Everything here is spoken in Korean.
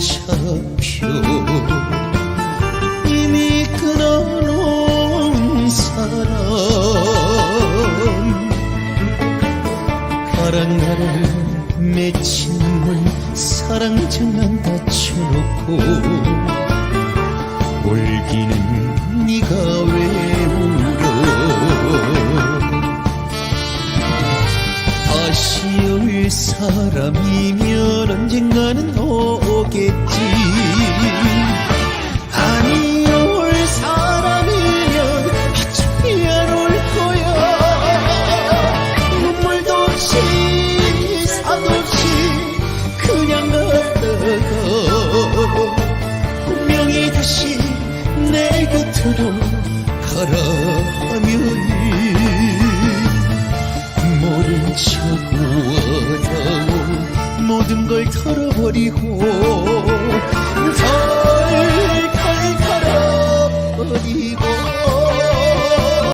사표 이미 끊어놓은 사람. 바람가를 맺힌 물 사랑 장난 다 쳐놓고 울기는 네가 왜 올 사람이면 언젠가는 오겠지. 아니 올 사람이면 어차피 안올 거야. 눈물도 없이 사도 없이 그냥 갔다가 분명히 다시 내 곁으로 가라 하면은 모른 척 모든 걸 털어버리고